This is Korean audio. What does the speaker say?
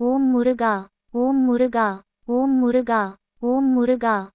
옴 무르가, 옴 무르가, 옴 무르가, 옴 무르가,